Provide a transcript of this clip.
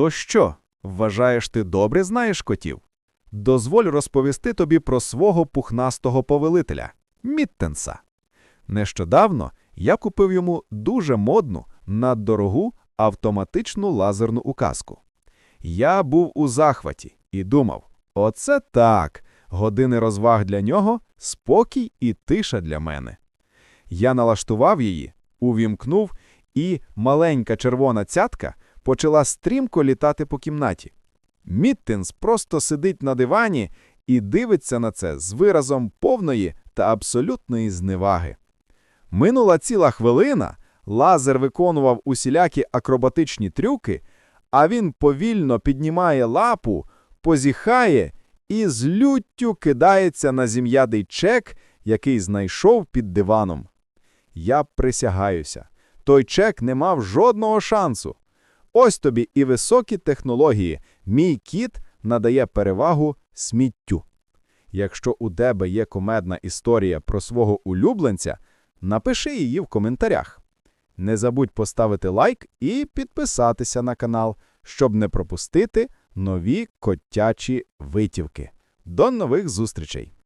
То що, вважаєш, ти добре знаєш котів? Дозволь розповісти тобі про свого пухнастого повелителя Міттенса. Нещодавно я купив йому дуже модну, наддорогу автоматичну лазерну указку. Я був у захваті і думав: оце так, години розваг для нього, спокій і тиша для мене. Я налаштував її, увімкнув, і маленька червона цятка почала стрімко літати по кімнаті. Міттенс просто сидить на дивані і дивиться на це з виразом повної та абсолютної зневаги. Минула ціла хвилина, лазер виконував усілякі акробатичні трюки, а він повільно піднімає лапу, позіхає і з люттю кидається на зім'ядий чек, який знайшов під диваном. Я присягаюся, той чек не мав жодного шансу. Ось тобі і високі технології. Мій кіт надає перевагу сміттю. Якщо у тебе є комедна історія про свого улюбленця, напиши її в коментарях. Не забудь поставити лайк і підписатися на канал, щоб не пропустити нові котячі витівки. До нових зустрічей!